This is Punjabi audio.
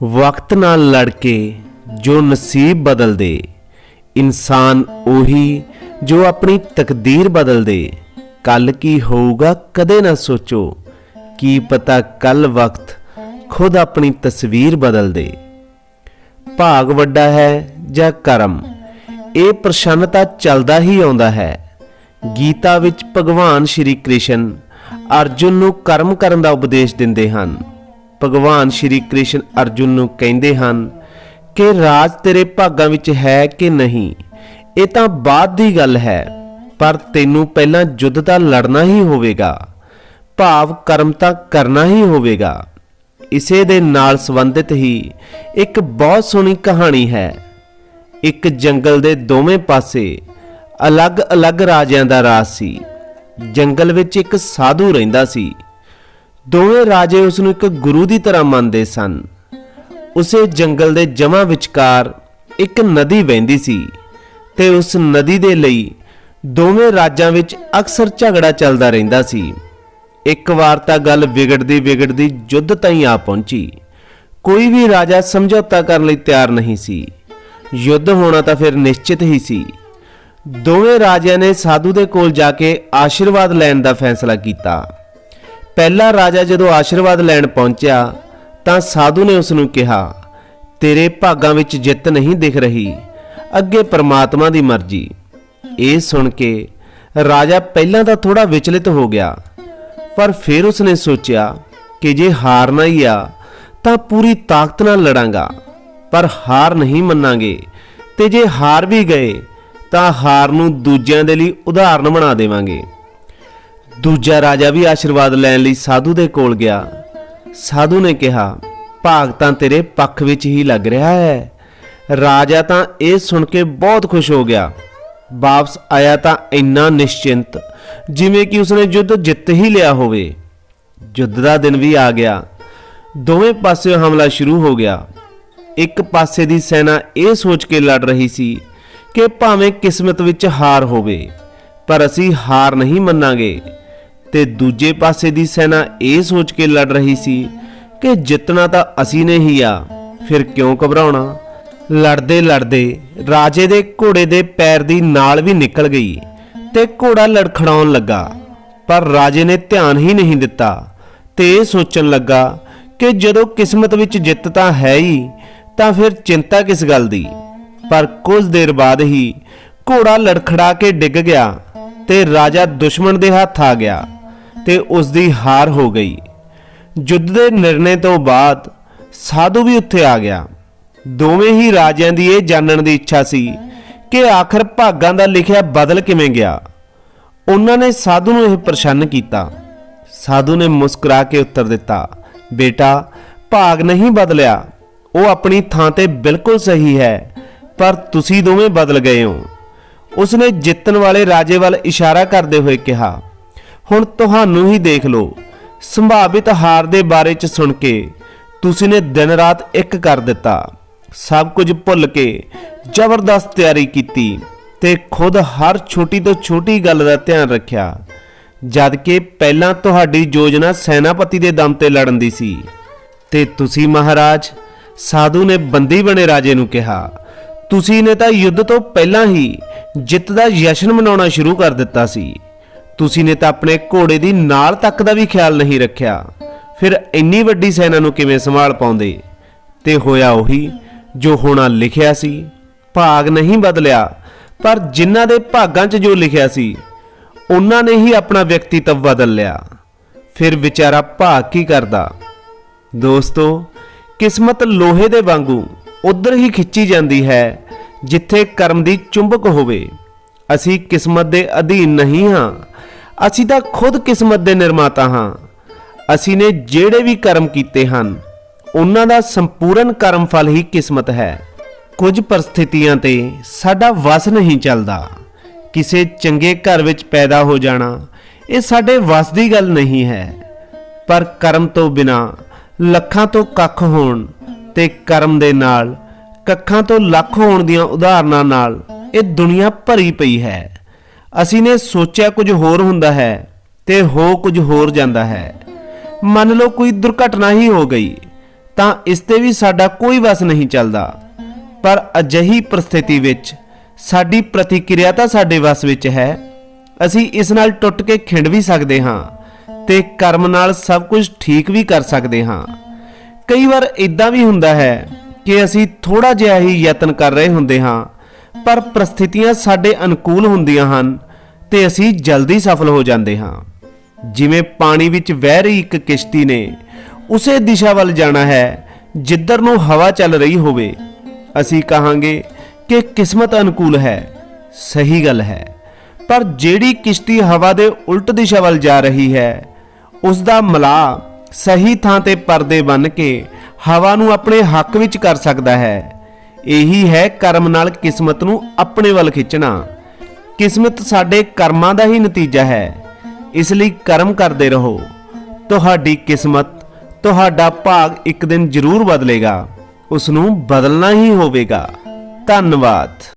ਵਕਤ ਨਾਲ ਲੜ ਕੇ ਜੋ ਨਸੀਬ ਬਦਲਦੇ ਇਨਸਾਨ ਉਹੀ ਜੋ ਆਪਣੀ ਤਕਦੀਰ ਬਦਲਦੇ ਕੱਲ ਕੀ ਹੋਊਗਾ ਕਦੇ ਨਾ ਸੋਚੋ, ਕੀ ਪਤਾ ਕੱਲ ਵਕਤ ਖੁਦ ਆਪਣੀ ਤਸਵੀਰ ਬਦਲ ਦੇ। ਭਾਗ ਵੱਡਾ ਹੈ ਜਾਂ ਕਰਮ, ਇਹ ਪ੍ਰਸੰਨਤਾ ਚੱਲਦਾ ਹੀ ਆਉਂਦਾ ਹੈ। ਗੀਤਾ ਵਿੱਚ ਭਗਵਾਨ ਸ਼੍ਰੀ ਕ੍ਰਿਸ਼ਨ ਅਰਜੁਨ ਨੂੰ ਕਰਮ ਕਰਨ ਦਾ ਉਪਦੇਸ਼ ਦਿੰਦੇ ਹਨ। ਭਗਵਾਨ ਸ਼੍ਰੀ ਕ੍ਰਿਸ਼ਨ ਅਰਜੁਨ ਨੂੰ ਕਹਿੰਦੇ ਹਨ ਕਿ ਰਾਜ ਤੇਰੇ ਭਾਗਾਂ ਵਿੱਚ ਹੈ ਕਿ ਨਹੀਂ? ਇਹ ਤਾਂ ਬਾਅਦ ਦੀ ਗੱਲ ਹੈ, ਪਰ ਤੈਨੂੰ ਪਹਿਲਾਂ ਯੁੱਧ ਤਾਂ ਲੜਨਾ ਹੀ ਹੋਵੇਗਾ, ਭਾਵ ਕਰਮ ਤਾਂ ਕਰਨਾ ਹੀ ਹੋਵੇਗਾ। ਇਸੇ ਦੇ ਨਾਲ ਸੰਬੰਧਿਤ ਹੀ ਇੱਕ ਬਹੁਤ ਸੋਹਣੀ ਕਹਾਣੀ ਹੈ। ਇੱਕ ਜੰਗਲ ਦੇ ਦੋਵੇਂ ਪਾਸੇ ਅਲੱਗ-ਅਲੱਗ ਰਾਜਿਆਂ ਦਾ ਰਾਜ ਸੀ। ਜੰਗਲ ਵਿੱਚ ਇੱਕ ਸਾਧੂ ਰਹਿੰਦਾ ਸੀ। ਦੋਵੇਂ ਰਾਜੇ ਉਸ ਨੂੰ ਇੱਕ ਗੁਰੂ ਦੀ ਤਰ੍ਹਾਂ ਮੰਨਦੇ ਸਨ। ਉਸੇ ਜੰਗਲ ਦੇ ਜਮਾ ਵਿਚਕਾਰ ਇੱਕ ਨਦੀ ਵਹਿੰਦੀ ਸੀ ਤੇ ਉਸ ਨਦੀ ਦੇ ਲਈ ਦੋਵੇਂ ਰਾਜਾਂ ਵਿੱਚ ਅਕਸਰ ਝਗੜਾ ਚੱਲਦਾ ਰਹਿੰਦਾ ਸੀ। ਇੱਕ ਵਾਰ ਤਾਂ ਗੱਲ ਵਿਗੜਦੀ ਵਿਗੜਦੀ ਜੁੱਧ ਤਾਈਂ ਆ ਪਹੁੰਚੀ। ਕੋਈ ਵੀ ਰਾਜਾ ਸਮਝੌਤਾ ਕਰਨ ਲਈ ਤਿਆਰ ਨਹੀਂ ਸੀ। ਯੁੱਧ ਹੋਣਾ ਤਾਂ ਫਿਰ ਨਿਸ਼ਚਿਤ ਹੀ ਸੀ। ਦੋਵੇਂ ਰਾਜਿਆਂ ਨੇ ਸਾਧੂ ਦੇ ਕੋਲ ਜਾ ਕੇ ਆਸ਼ੀਰਵਾਦ ਲੈਣ ਦਾ ਫੈਸਲਾ ਕੀਤਾ। ਪਹਿਲਾ ਰਾਜਾ ਜਦੋਂ ਆਸ਼ੀਰਵਾਦ ਲੈਣ ਪਹੁੰਚਿਆ, ਤਾਂ ਸਾਧੂ ਨੇ ਉਸ ਨੂੰ ਕਿਹਾ, ਤੇਰੇ ਭਾਗਾਂ ਵਿੱਚ ਜਿੱਤ ਨਹੀਂ ਦਿਖ ਰਹੀ, ਅੱਗੇ ਪਰਮਾਤਮਾ ਦੀ ਮਰਜ਼ੀ। ਇਹ ਸੁਣ ਕੇ ਰਾਜਾ ਪਹਿਲਾਂ ਤਾਂ ਥੋੜਾ ਵਿਚਲਿਤ ਹੋ ਗਿਆ, ਪਰ ਫਿਰ ਉਸਨੇ ਸੋਚਿਆ ਕਿ ਜੇ ਹਾਰਨਾ ਹੀ ਆ, ਤਾਂ ਪੂਰੀ ਤਾਕਤ ਨਾਲ ਲੜਾਂਗਾ, ਪਰ ਹਾਰ ਨਹੀਂ ਮੰਨਾਂਗੇ, ਤੇ ਜੇ ਹਾਰ ਵੀ ਗਏ, ਤਾਂ ਹਾਰ ਨੂੰ ਦੂਜਿਆਂ ਦੇ ਲਈ ਉਦਾਹਰਨ ਬਣਾ ਦੇਵਾਂਗੇ। ਦੂਜਾ ਰਾਜਾ ਵੀ ਆਸ਼ੀਰਵਾਦ ਲੈਣ ਲਈ ਸਾਧੂ ਦੇ ਕੋਲ ਗਿਆ। ਸਾਧੂ ਨੇ ਕਿਹਾ, ਭਾਗ ਤਾਂ ਤੇਰੇ ਪੱਖ ਵਿੱਚ ਹੀ ਲੱਗ ਰਿਹਾ ਹੈ। ਰਾਜਾ ਤਾਂ ਇਹ ਸੁਣ ਕੇ ਬਹੁਤ ਖੁਸ਼ ਹੋ ਗਿਆ। ਵਾਪਸ ਆਇਆ ਤਾਂ ਇੰਨਾ ਨਿਸ਼ਚਿੰਤ, ਜਿਵੇਂ ਕਿ ਉਸਨੇ ਯੁੱਧ ਜਿੱਤ ਹੀ ਲਿਆ ਹੋਵੇ। ਯੁੱਧ ਦਾ ਦਿਨ ਵੀ ਆ ਗਿਆ। ਦੋਵੇਂ ਪਾਸਿਓਂ ਹਮਲਾ ਸ਼ੁਰੂ ਹੋ ਗਿਆ। ਇੱਕ ਪਾਸੇ ਦੀ ਸੈਨਾ ਇਹ ਸੋਚ ਕੇ ਲੜ ਰਹੀ ਸੀ ਕਿ ਭਾਵੇਂ ਕਿਸਮਤ ਵਿੱਚ ਹਾਰ ਹੋਵੇ, ਪਰ ਅਸੀਂ ਹਾਰ ਨਹੀਂ ਮੰਨਾਂਗੇ। ਤੇ ਦੂਜੇ ਪਾਸੇ ਦੀ ਸੈਨਾ ਇਹ ਸੋਚ ਕੇ ਲੜ ਰਹੀ ਸੀ ਕਿ ਜਿੱਤਣਾ ਤਾਂ ਅਸੀਂ ਨੇ ਹੀ ਆ, ਫਿਰ ਕਿਉਂ ਘਬਰਾਉਣਾ? ਲੜਦੇ ਲੜਦੇ ਰਾਜੇ ਦੇ ਘੋੜੇ ਦੇ ਪੈਰ ਦੀ ਨਾਲ ਵੀ ਨਿਕਲ ਗਈ ਤੇ ਘੋੜਾ ਲੜਖੜਾਉਣ ਲੱਗਾ, ਪਰ ਰਾਜੇ ਨੇ ਧਿਆਨ ਹੀ ਨਹੀਂ ਦਿੱਤਾ ਤੇ ਇਹ ਸੋਚਣ ਲੱਗਾ ਕਿ ਜਦੋਂ ਕਿਸਮਤ ਵਿੱਚ ਜਿੱਤ ਤਾਂ ਹੈ ਹੀ, ਤਾਂ ਫਿਰ ਚਿੰਤਾ ਕਿਸ ਗੱਲ ਦੀ? ਪਰ ਕੁਝ ਦੇਰ ਬਾਅਦ ਹੀ ਘੋੜਾ ਲੜਖੜਾ ਕੇ ਡਿੱਗ ਗਿਆ ਤੇ ਰਾਜਾ ਦੁਸ਼ਮਣ ਦੇ ਹੱਥ ਆ ਗਿਆ। ਤੇ ਉਸ ਦੀ ਹਾਰ ਹੋ ਗਈ। ਯੁੱਧ ਦੇ ਨਿਰਣੇ ਤੋਂ ਬਾਅਦ ਸਾਧੂ ਵੀ ਉੱਥੇ ਆ ਗਿਆ। ਦੋਵੇਂ ਹੀ ਰਾਜਿਆਂ ਦੀ ਇਹ ਜਾਣਨ ਦੀ ਇੱਛਾ ਸੀ ਕਿ ਆਖਰ ਭਾਗਾਂ ਦਾ ਲਿਖਿਆ ਬਦਲ ਕਿਵੇਂ ਗਿਆ। ਉਹਨਾਂ ਨੇ ਸਾਧੂ ਨੂੰ ਇਹ ਪ੍ਰਸ਼ਨ ਕੀਤਾ। ਸਾਧੂ ਨੇ ਮੁਸਕਰਾ ਕੇ ਉੱਤਰ ਦਿੱਤਾ, ਬੇਟਾ, ਭਾਗ ਨਹੀਂ ਬਦਲਿਆ। ਉਹ ਆਪਣੀ ਥਾਂ ਤੇ ਬਿਲਕੁਲ ਸਹੀ ਹੈ, ਪਰ ਤੁਸੀਂ ਦੋਵੇਂ ਬਦਲ ਗਏ ਹੋ। ਉਸਨੇ ਜਿੱਤਣ ਵਾਲੇ ਰਾਜੇ ਵੱਲ ਇਸ਼ਾਰਾ ਕਰਦੇ ਹੋਏ ਕਿਹਾ। ਹੁਣ ਤੁਹਾਨੂੰ ਹੀ ਦੇਖ ਲਓ। ਸੰਭਾਵਿਤ ਹਾਰ ਦੇ ਬਾਰੇ ਚ ਸੁਣ ਕੇ ਤੁਸੀਂ ਨੇ ਦਿਨ ਰਾਤ ਇੱਕ ਕਰ ਦਿੱਤਾ। ਸਭ ਕੁਝ ਭੁੱਲ ਕੇ ਜ਼ਬਰਦਸਤ ਤਿਆਰੀ ਕੀਤੀ ਤੇ ਖੁਦ ਹਰ ਛੋਟੀ ਤੋਂ ਛੋਟੀ ਗੱਲ ਦਾ ਧਿਆਨ ਰੱਖਿਆ। ਜਦ ਕਿ ਪਹਿਲਾਂ ਤੁਹਾਡੀ ਯੋਜਨਾ ਸੈਨਾਪਤੀ ਦੇ ਦਮ ਤੇ ਲੜਨ ਦੀ ਸੀ। ਤੇ ਤੁਸੀਂ ਮਹਾਰਾਜ, ਸਾਧੂ ਨੇ ਬੰਦੀ ਬਣੇ ਰਾਜੇ ਨੂੰ ਕਿਹਾ। ਤੁਸੀਂ ਨੇ ਤਾਂ ਯੁੱਧ ਤੋਂ ਪਹਿਲਾਂ ਹੀ ਜਿੱਤ ਦਾ ਜਸ਼ਨ ਮਨਾਉਣਾ ਸ਼ੁਰੂ ਕਰ ਦਿੱਤਾ ਸੀ। ਤੁਸੀਂ ਨੇ ਤਾਂ ਆਪਣੇ ਘੋੜੇ ਦੀ ਨਾਲ ਤੱਕ ਦਾ ਵੀ ਖਿਆਲ ਨਹੀਂ ਰੱਖਿਆ। ਫਿਰ ਇੰਨੀ ਵੱਡੀ ਸੈਨਾ ਨੂੰ ਕਿਵੇਂ ਸੰਭਾਲ ਪਾਉਂਦੇ? ਤੇ ਹੋਇਆ ਉਹੀ ਜੋ ਹੋਣਾ ਲਿਖਿਆ ਸੀ। ਭਾਗ ਨਹੀਂ ਬਦਲਿਆ, ਪਰ ਜਿਨ੍ਹਾਂ ਦੇ ਭਾਗਾਂ 'ਚ ਜੋ ਲਿਖਿਆ ਸੀ, ਉਹਨਾਂ ਨੇ ਹੀ ਆਪਣਾ ਵਿਅਕਤੀਤਵ ਬਦਲ ਲਿਆ। ਫਿਰ ਵਿਚਾਰਾ ਭਾਗ ਕੀ ਕਰਦਾ? ਦੋਸਤੋ, ਕਿਸਮਤ ਲੋਹੇ ਦੇ ਵਾਂਗੂ ਉਧਰ ਹੀ ਖਿੱਚੀ ਜਾਂਦੀ ਹੈ, ਜਿੱਥੇ ਕਰਮ ਦੀ ਚੁੰਬਕ ਹੋਵੇ। ਅਸੀਂ ਕਿਸਮਤ ਦੇ ਅਧੀਨ ਨਹੀਂ ਹਾਂ ਅਸੀਂ ਤਾਂ ਖੁਦ ਕਿਸਮਤ ਦੇ ਨਿਰਮਾਤਾ ਹਾਂ। ਅਸੀਂ ਨੇ ਜਿਹੜੇ ਵੀ ਕਰਮ ਕੀਤੇ ਹਨ, ਉਹਨਾਂ ਦਾ ਸੰਪੂਰਨ ਕਰਮ ਫਲ ਹੀ ਕਿਸਮਤ ਹੈ। ਕੁਝ ਪਰਿਸਥਿਤੀਆਂ ਤੇ ਸਾਡਾ ਵਸ ਨਹੀਂ ਚੱਲਦਾ। ਕਿਸੇ ਚੰਗੇ ਘਰ ਵਿੱਚ ਪੈਦਾ ਹੋ ਜਾਣਾ, ਇਹ ਸਾਡੇ ਵਸ ਦੀ ਗੱਲ ਨਹੀਂ ਹੈ। ਪਰ ਕਰਮ ਤੋਂ ਬਿਨਾ, ਲੱਖਾਂ ਤੋਂ ਕੱਖ ਹੋਣ ਤੇ ਕਰਮ ਦੇ ਨਾਲ, ਕੱਖਾਂ ਤੋਂ ਲੱਖ ਹੋਣ ਦੀਆਂ ਉਦਾਹਰਨਾਂ ਨਾਲ ਇਹ ਦੁਨੀਆ ਭਰੀ ਪਈ ਹੈ। ਅਸੀਂ ਨੇ ਸੋਚਿਆ ਕੁਝ ਹੋਰ ਹੁੰਦਾ ਹੈ ਤੇ ਹੋ ਕੁਝ ਹੋਰ ਜਾਂਦਾ ਹੈ। ਮੰਨ ਲਓ ਕੋਈ ਦੁਰਘਟਨਾ ਹੀ ਹੋ ਗਈ, ਤਾਂ ਇਸ ਤੇ ਵੀ ਸਾਡਾ ਕੋਈ ਵਸ ਨਹੀਂ ਚੱਲਦਾ। ਪਰ ਅਜਿਹੀ ਪ੍ਰਸਥਿਤੀ ਵਿੱਚ ਸਾਡੀ ਪ੍ਰਤੀਕਿਰਿਆ ਤਾਂ ਸਾਡੇ ਵਸ ਵਿੱਚ ਹੈ। ਅਸੀਂ ਇਸ ਨਾਲ ਟੁੱਟ ਕੇ ਖਿੰਡ ਵੀ ਸਕਦੇ ਹਾਂ ਤੇ ਕਰਮ ਨਾਲ ਸਭ ਕੁਝ ਠੀਕ ਵੀ ਕਰ ਸਕਦੇ ਹਾਂ। ਕਈ ਵਾਰ ਇਦਾਂ ਵੀ ਹੁੰਦਾ ਹੈ ਕਿ ਅਸੀਂ ਥੋੜਾ ਜਿਹਾ ਹੀ ਯਤਨ ਕਰ ਰਹੇ ਹੁੰਦੇ ਹਾਂ, ਪਰ ਪ੍ਰਸਥਿਤੀਆਂ ਸਾਡੇ ਅਨੁਕੂਲ ਹੁੰਦੀਆਂ ਹਨ ਤੇ ਅਸੀਂ ਜਲਦੀ ਸਫਲ ਹੋ ਜਾਂਦੇ ਹਾਂ। ਜਿਵੇਂ ਪਾਣੀ ਵਿੱਚ ਵਹਿ ਰਹੀ ਇੱਕ ਕਿਸ਼ਤੀ ਨੇ, ਉਸੇ ਦਿਸ਼ਾ ਵੱਲ ਜਾਣਾ ਹੈ, ਜਿੱਧਰ ਨੂੰ ਹਵਾ ਚੱਲ ਰਹੀ ਹੋਵੇ। ਅਸੀਂ ਕਹਾਂਗੇ ਕਿ ਕਿਸਮਤ ਅਨੁਕੂਲ ਹੈ, ਸਹੀ ਗੱਲ ਹੈ। ਪਰ ਜਿਹੜੀ ਕਿਸ਼ਤੀ ਹਵਾ ਦੇ ਉਲਟ ਦਿਸ਼ਾ ਵੱਲ ਜਾ ਰਹੀ ਹੈ ਉਸ ਦਾ ਮਲਾ ਸਹੀ ਥਾਂ ਤੇ ਪਰਦੇ ਬੰਨ ਕੇ ਹਵਾ ਨੂੰ ਆਪਣੇ ਹੱਕ ਵਿੱਚ ਕਰ ਸਕਦਾ ਹੈ। ਇਹੀ ਹੈ ਕਰਮ ਨਾਲ ਕਿਸਮਤ ਨੂੰ ਆਪਣੇ ਵੱਲ ਖਿੱਚਣਾ। ਕਿਸਮਤ ਸਾਡੇ ਕਰਮਾਂ ਦਾ ਹੀ ਨਤੀਜਾ ਹੈ। ਇਸ ਲਈ ਕਰਮ ਕਰਦੇ ਰਹੋ। ਤੁਹਾਡੀ ਕਿਸਮਤ, ਤੁਹਾਡਾ ਭਾਗ ਇੱਕ ਦਿਨ ਜ਼ਰੂਰ ਬਦਲੇਗਾ। ਉਸ ਨੂੰ ਬਦਲਣਾ ਹੀ ਹੋਵੇਗਾ। ਧੰਨਵਾਦ।